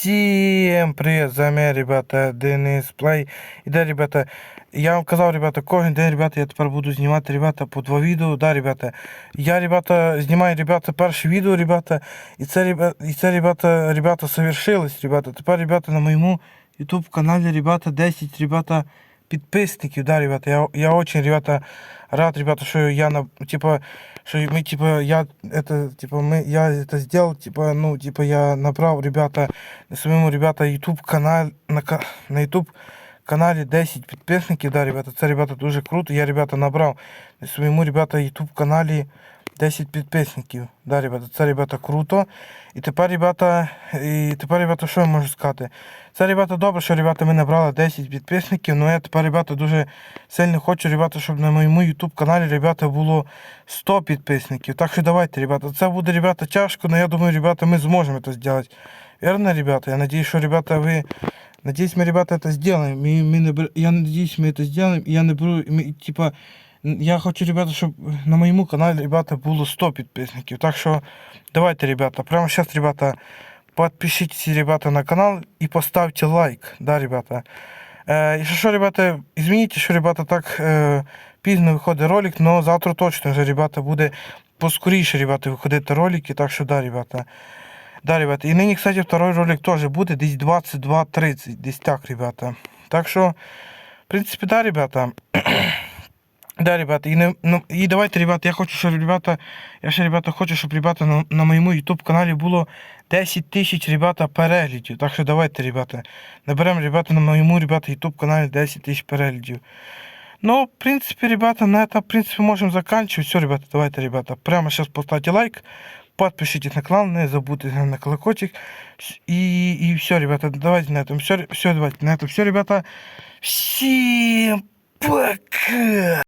Всем привет, за меня, ребята, Денис Плей. И да, ребята, я вам казав, ребята, кожен день, ребята, я тепер буду знімати, ребята, по два відео. Да, ребята. Я, ребята, знімаю, ребята, перше відео, ребята. І це, і ребята, ребята, совершилось, ребята. Тепер, ребята, на моєму YouTube каналі, ребята, 10, ребята, підписників, да, ребята. Я, я очень, ребята, рад, ребята, що я на, типа, что мы, типа, я это, типа, мы, я это сделал, типа, ну, типа, я набрал, ребята, на своему, ребята, YouTube канал, на, ка- на YouTube каналі 10 підписників, да, ребята, це, ребята, дуже круто, я, ребята, набрав на своєму, ребята, YouTube каналі 10 підписників, да, ребята, це, ребята, круто, і тепер, ребята, і тепер, ребята, що я можу сказати? Це, ребята, добре, що, ребята, ми набрали 10 підписників, але я тепер, ребята, дуже сильно хочу, ребята, щоб на моєму YouTube каналі, ребята, було 100 підписників. Так що давайте, ребята, це буде, ребята, тяжко, але я думаю, ребята, ми зможемо це зробити. Верно, ребята? Я надеюсь, что, ребята, вы... Надеюсь, мы, ребята, это сделаем. Мы, мы набер- Я надеюсь, мы это сделаем. И я наберу, мы, типа, я хочу, ребята, щоб на моєму каналі, ребята, було 100 підписників. Так що, давайте, ребята, прямо сейчас, ребята, подпишитесь, ребята, на канал и поставьте лайк, да, ребята. Е, і що, ребята, извините, що, ребята, так е, пізно виходить ролик, але завтра точно вже, ребята, буде поскоріше, ребята, виходити ролики, так що, да, ребята. Да, ребята. І нині, кстати, второй ролик теж буде десь 22.30, десь так, ребята. Так що, в принципі, да, ребята. Да, ребята, і, не, ну, і давайте, ребята, я хочу, щоб, ребята, я ще, ребята, хочу, щоб, ребята, на, на моєму YouTube каналі було 10 тисяч, ребята, переглядів. Так що давайте, ребята, наберемо, ребята, на моєму, ребята, YouTube каналі 10 тисяч переглядів. Ну, в принципе, ребята, на этом, в принципе, можем заканчивать. Все, ребята, давайте, ребята, прямо сейчас поставьте лайк, подпишитесь на канал, не забудьте на колокольчик. С- И, и все, ребята, давайте на этом все, все, давайте на этом все, ребята. Всем пока!